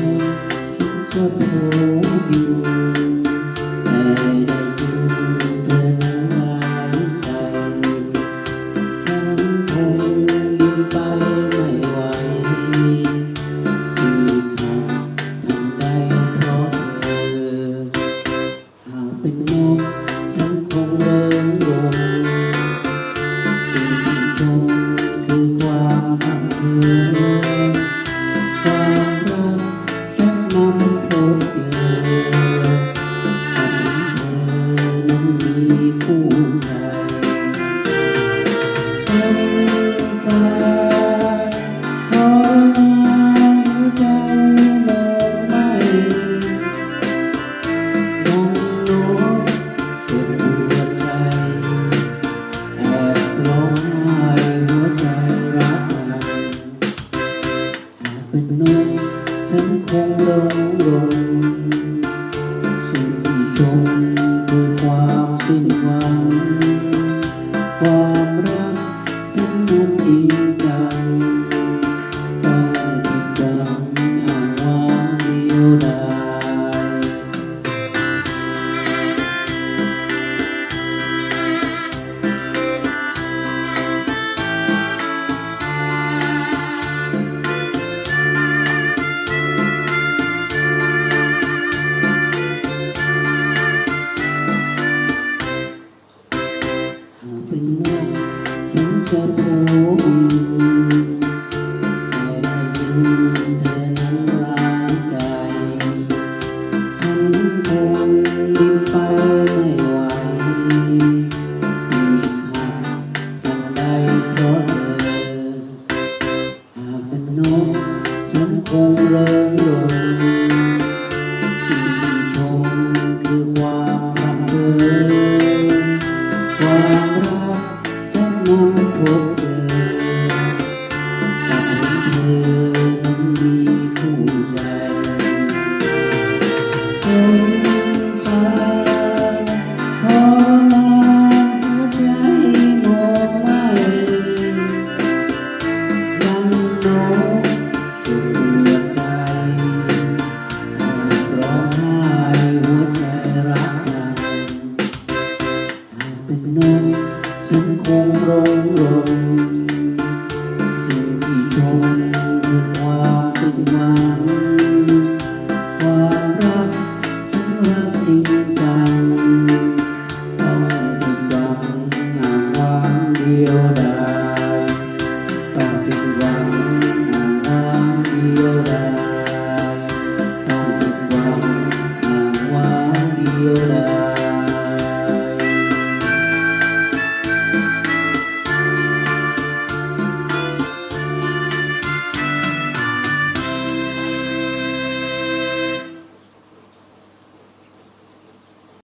Thank you. không buông lung ฉั hope. feel that.